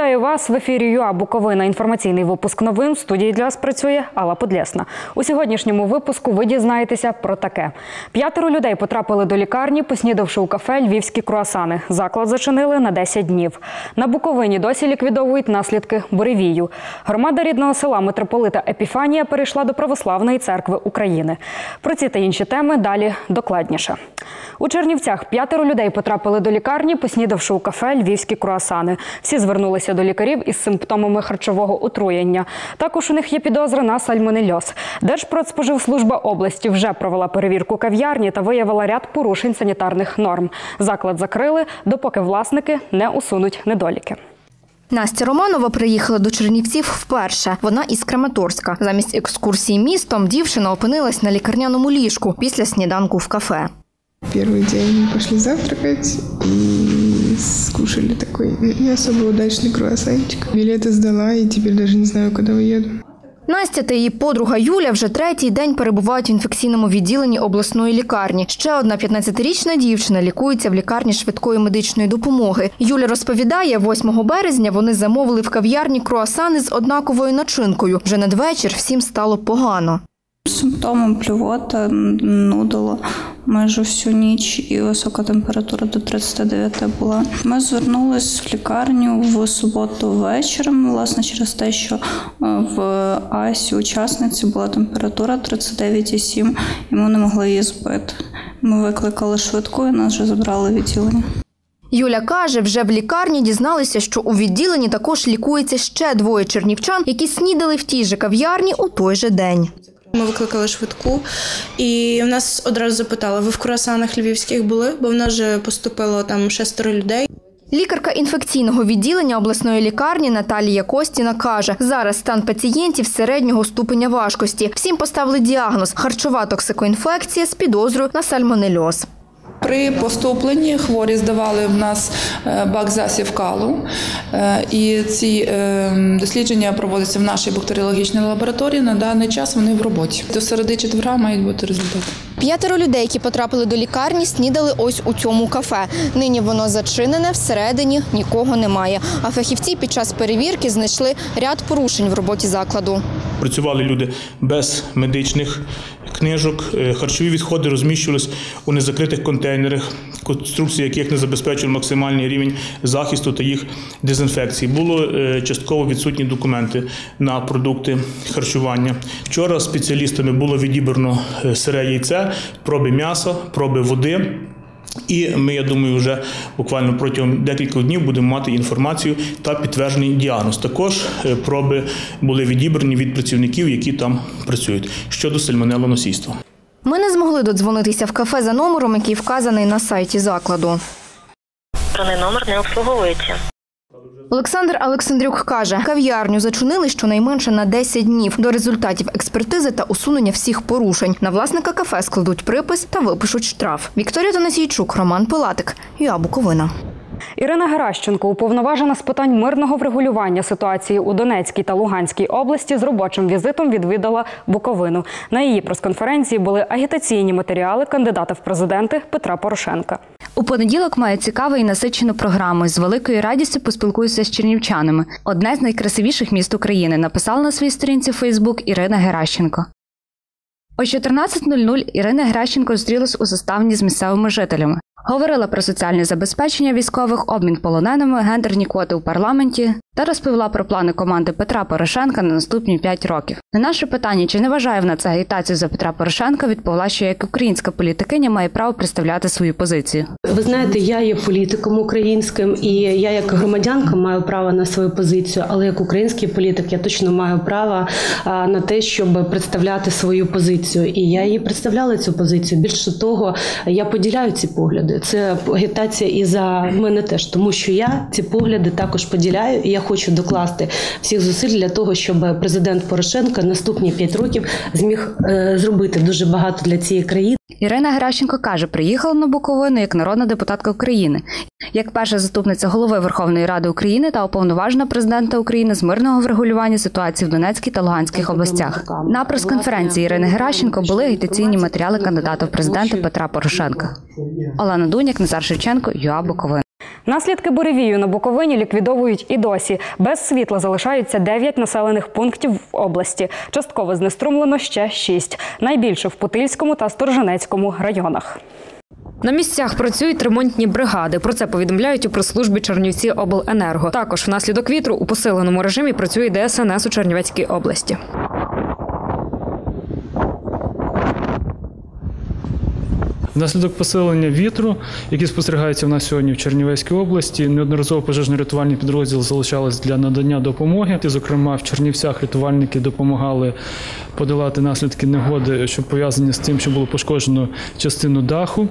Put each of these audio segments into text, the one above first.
Вітаю вас в ефірі ЮА Буковина. Інформаційний випуск новин в студії для вас працює Алла Подлесна. У сьогоднішньому випуску ви дізнаєтеся про таке: п'ятеро людей потрапили до лікарні, поснідавши у кафе львівські круасани. Заклад зачинили на 10 днів. На Буковині досі ліквідовують наслідки буревію. Громада рідного села митрополита Епіфанія перейшла до православної церкви України. Про ці та інші теми далі докладніше. У Чернівцях п'ятеро людей потрапили до лікарні, поснідавши у кафе львівські круасани. Всі звернулися до лікарів із симптомами харчового отруєння. Також у них є підозра на сальмонельоз. Держпродспоживслужба області вже провела перевірку кав'ярні та виявила ряд порушень санітарних норм. Заклад закрили, допоки власники не усунуть недоліки. Настя Романова приїхала до Чернівців вперше. Вона із Краматорська. Замість екскурсії містом дівчина опинилась на лікарняному ліжку після сніданку в кафе. Первый день мы пошли завтракать и скушали такой не особо удачный круассанчик. Билеты сдала и теперь даже не знаю, куда уеду. Настя та її подруга Юля вже третій день перебувають в інфекційному відділенні обласної лікарні. Ще одна 15-річна дівчина лікується в лікарні швидкої медичної допомоги. Юля розповідає, 8 березня вони замовили в кав'ярні круасани з однаковою начинкою. Вже надвечір всім стало погано. Симптоми блювота, нудило майже всю ніч і висока температура до 39 була. Ми звернулись в лікарню в суботу вечором, власне, через те, що е, в Асі учасниці була температура 39,7, і ми не могли її збити. Ми викликали швидку і нас вже забрали відділення. Юля каже, вже в лікарні дізналися, що у відділенні також лікується ще двоє чернівчан, які снідали в тій же кав'ярні у той же день. Ми викликали швидку, і в нас одразу запитали: ви в круасанах львівських були? Бо в нас же поступило там шестеро людей. Лікарка інфекційного відділення обласної лікарні Наталія Костіна каже, зараз стан пацієнтів середнього ступеня важкості. Всім поставили діагноз харчова токсикоінфекція з підозрою на сальмонельоз. При поступленні хворі здавали в нас е, бак засів калу, Е, і ці е, дослідження проводяться в нашій бактеріологічній лабораторії. На даний час вони в роботі. До середи четверга мають бути результати. П'ятеро людей, які потрапили до лікарні, снідали ось у цьому кафе. Нині воно зачинене, всередині нікого немає. А фахівці під час перевірки знайшли ряд порушень в роботі закладу. Працювали люди без медичних книжок, Е, харчові відходи розміщувалися у незакритих контейнерах, конструкції яких не забезпечували максимальний рівень захисту та їх дезінфекції. Було е, частково відсутні документи на продукти харчування. Вчора спеціалістами було відібрано е, сире яйце, проби м'яса, проби води. І ми, я думаю, вже буквально протягом декількох днів будемо мати інформацію та підтверджений діагноз. Також е, проби були відібрані від працівників, які там працюють щодо сальмонелоносійства. Ми не змогли додзвонитися в кафе за номером, який вказаний на сайті закладу. Номер не обслуговується. Олександр Олександрюк каже, кав'ярню зачинили щонайменше на 10 днів до результатів експертизи та усунення всіх порушень. На власника кафе складуть припис та випишуть штраф. Вікторія Танасійчук, Роман Пилатик, Юа Буковина. Ірина Геращенко, уповноважена з питань мирного врегулювання ситуації у Донецькій та Луганській області, з робочим візитом відвідала Буковину. На її прес-конференції були агітаційні матеріали кандидата в президенти Петра Порошенка. У понеділок має цікаву і насичену програму. З великою радістю поспілкуюся з чернівчанами. Одне з найкрасивіших міст України написала на своїй сторінці Фейсбук Ірина Геращенко. О 14.00 Ірина Геращенко зустрілась у заставні з місцевими жителями. Говорила про соціальне забезпечення військових, обмін полоненими, гендерні квоти у парламенті та розповіла про плани команди Петра Порошенка на наступні 5 років. На наше питання, чи не вважає вона це агітацію за Петра Порошенка, відповіла, що як українська політикиня має право представляти свою позицію. Ви знаєте, я є політиком українським, і я як громадянка маю право на свою позицію, але як український політик я точно маю право на те, щоб представляти свою позицію. І я її представляла цю позицію. Більше того, я поділяю ці погляди. Це агітація і за мене теж, тому що я ці погляди також поділяю, і я хочу докласти всіх зусиль для того, щоб президент Порошенко наступні п'ять років зміг е, зробити дуже багато для цієї країни. Ірина Геращенко каже, приїхала на Буковину як народна депутатка України, як перша заступниця голови Верховної Ради України та уповноважена президента України з мирного врегулювання ситуації в Донецькій та Луганських областях. На прес-конференції Ірини Геращенко були агітаційні матеріали кандидата в президенти Петра Порошенка. Олена Дуняк, Назар Шевченко, ЮА Буковина. Наслідки буревію на Буковині ліквідовують і досі. Без світла залишаються 9 населених пунктів в області. Частково знеструмлено ще 6. Найбільше в Путильському та Сторожинецькому районах. На місцях працюють ремонтні бригади. Про це повідомляють у прес-службі Чернівці обленерго. Також внаслідок вітру у посиленому режимі працює ДСНС у Чернівецькій області. Внаслідок посилення вітру, який спостерігається в нас сьогодні в Чернівецькій області, неодноразово пожежно-рятувальні підрозділи залишались для надання допомоги. Зокрема, в Чернівцях рятувальники допомагали подолати наслідки негоди, що пов'язані з тим, що було пошкоджено частину даху.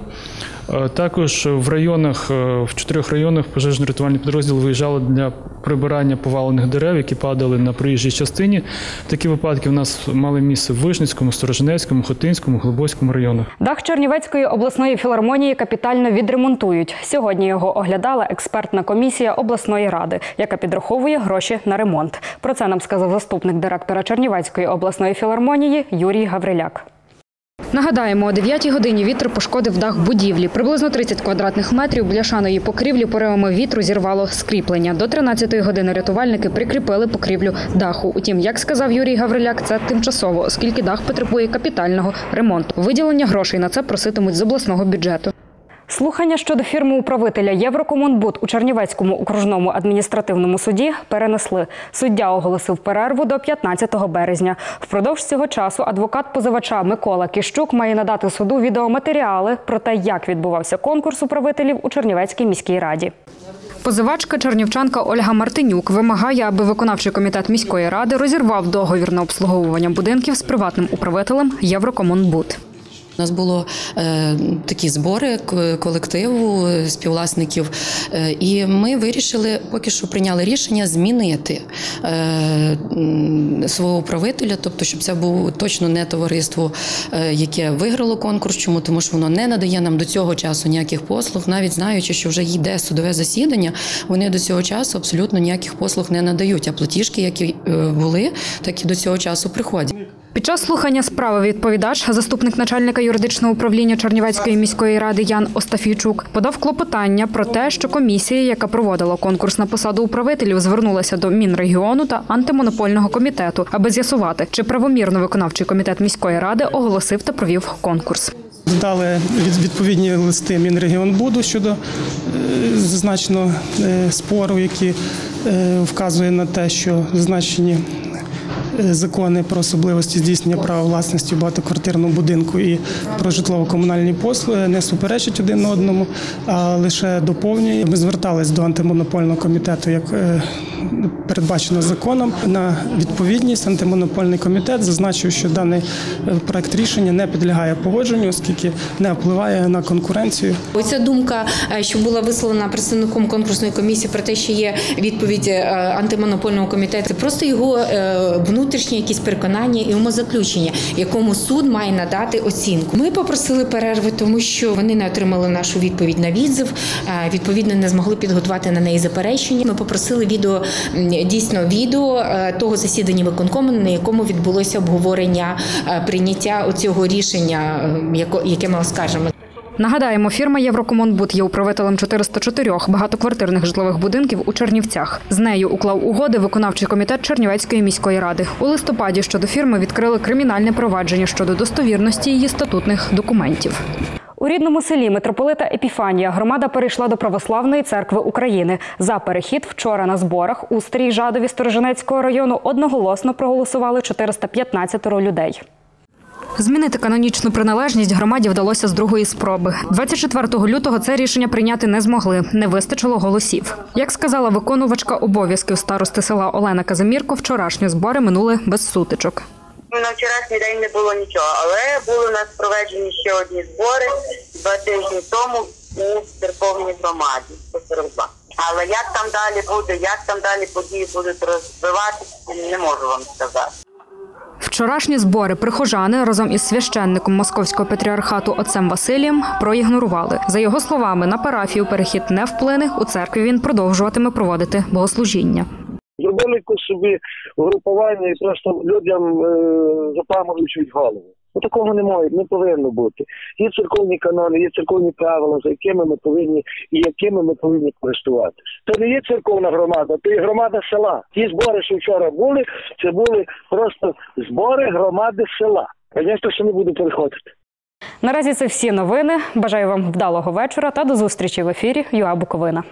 Е, Також в районах, е, в чотирьох районах пожежно-рятувальні підрозділи виїжджали для прибирання повалених дерев, які падали на проїжджій частині. Такі випадки в нас мали місце в Вишницькому, Сторожинецькому, Хотинському, Глибоцькому районах. Дах Чернівецької обласної філармонії капітально відремонтують. Сьогодні його оглядала експертна комісія обласної ради, яка підраховує гроші на ремонт. Про це нам сказав заступник директора Чернівецької обласної філармонії Юрій Гавриляк. Нагадаємо, о 9 годині вітер пошкодив дах будівлі. Приблизно 30 квадратних метрів бляшаної покрівлі поривами вітру зірвало скріплення. До 13 години рятувальники прикріпили покрівлю даху. Утім, як сказав Юрій Гавриляк, це тимчасово, оскільки дах потребує капітального ремонту. Виділення грошей на це проситимуть з обласного бюджету. Слухання щодо фірми управителя Єврокомунбуд у Чернівецькому окружному адміністративному суді перенесли. Суддя оголосив перерву до 15 березня. Впродовж цього часу адвокат позивача Микола Кіщук має надати суду відеоматеріали про те, як відбувався конкурс управителів у Чернівецькій міській раді. Позивачка чернівчанка Ольга Мартинюк вимагає, аби виконавчий комітет міської ради розірвав договір на обслуговування будинків з приватним управителем Єврокомунбуд. У нас було е, такі збори колективу співвласників, е, і ми вирішили поки що прийняли рішення змінити е, свого управителя, тобто, щоб це був точно не товариство, яке виграло конкурс. Чому тому, що воно не надає нам до цього часу ніяких послуг, навіть знаючи, що вже йде судове засідання, вони до цього часу абсолютно ніяких послуг не надають. А платіжки, які були, так і до цього часу приходять. Під час слухання справи відповідач, заступник начальника юридичного управління Чернівецької міської ради Ян Остафійчук, подав клопотання про те, що комісія, яка проводила конкурс на посаду управителів, звернулася до Мінрегіону та антимонопольного комітету, аби з'ясувати, чи правомірно виконавчий комітет міської ради оголосив та провів конкурс. Дали від- відповідні листи Мінрегіонбуду щодо е, зазначеного е, спору, який е, вказує на те, що зазначені е, закони про особливості здійснення права власності в багатоквартирному будинку і про житлово-комунальні послуги не суперечать один одному, а лише доповнює. Ми звертались до антимонопольного комітету, як е, передбачено законом, на відповідність. Антимонопольний комітет зазначив, що даний е, проект рішення не підлягає погодженню, оскільки не впливає на конкуренцію. Оця думка, е, що була висловлена представником конкурсної комісії про те, що є відповідь е, антимонопольного комітету, це просто його е, внутрішні якісь переконання і умозаключення, якому суд має надати оцінку. Ми попросили перерви, тому що вони не отримали нашу відповідь на відзив. е, Відповідно, не змогли підготувати на неї заперечення. Ми попросили відео дійсно відео е, того засідання виконкому, на якому відбулося обговорення е, прийняття оцього рішення, яке ми оскаржимо. Нагадаємо, фірма Єврокомунбуд є управителем 404 багатоквартирних житлових будинків у Чернівцях. З нею уклав угоди виконавчий комітет Чернівецької міської ради. У листопаді щодо фірми відкрили кримінальне провадження щодо достовірності її статутних документів. У рідному селі митрополита Епіфанія громада перейшла до Православної церкви України. За перехід вчора на зборах у Старій Жадові Сторожинецького району одноголосно проголосували 415 людей. Змінити канонічну приналежність громаді вдалося з другої спроби. 24 лютого це рішення прийняти не змогли. Не вистачило голосів. Як сказала виконувачка обов'язків старости села Олена Казимірко, вчорашні збори минули без сутичок. На вчорашній день не було нічого, але були у нас проведені ще одні збори два тижні тому у церковній громаді 142. Але як там далі буде, як там далі події будуть розвиватися, не можу вам сказати. Вчорашні збори прихожани разом із священником Московського патріархату отцем Василієм проігнорували. За його словами, на парафію перехід не вплине. У церкві він продовжуватиме проводити богослужіння. Зробили собі групування і просто людям е, запаморочують голову. Ну, такого не може, не повинно бути. Є церковні канони, є церковні правила, за якими ми повинні і якими ми повинні користуватися. Це не є церковна громада, це є громада села. Ті збори, що вчора були, це були просто збори громади села. Звісно, що не буду переходити. Наразі це всі новини. Бажаю вам вдалого вечора та до зустрічі в ефірі ЮА Буковина.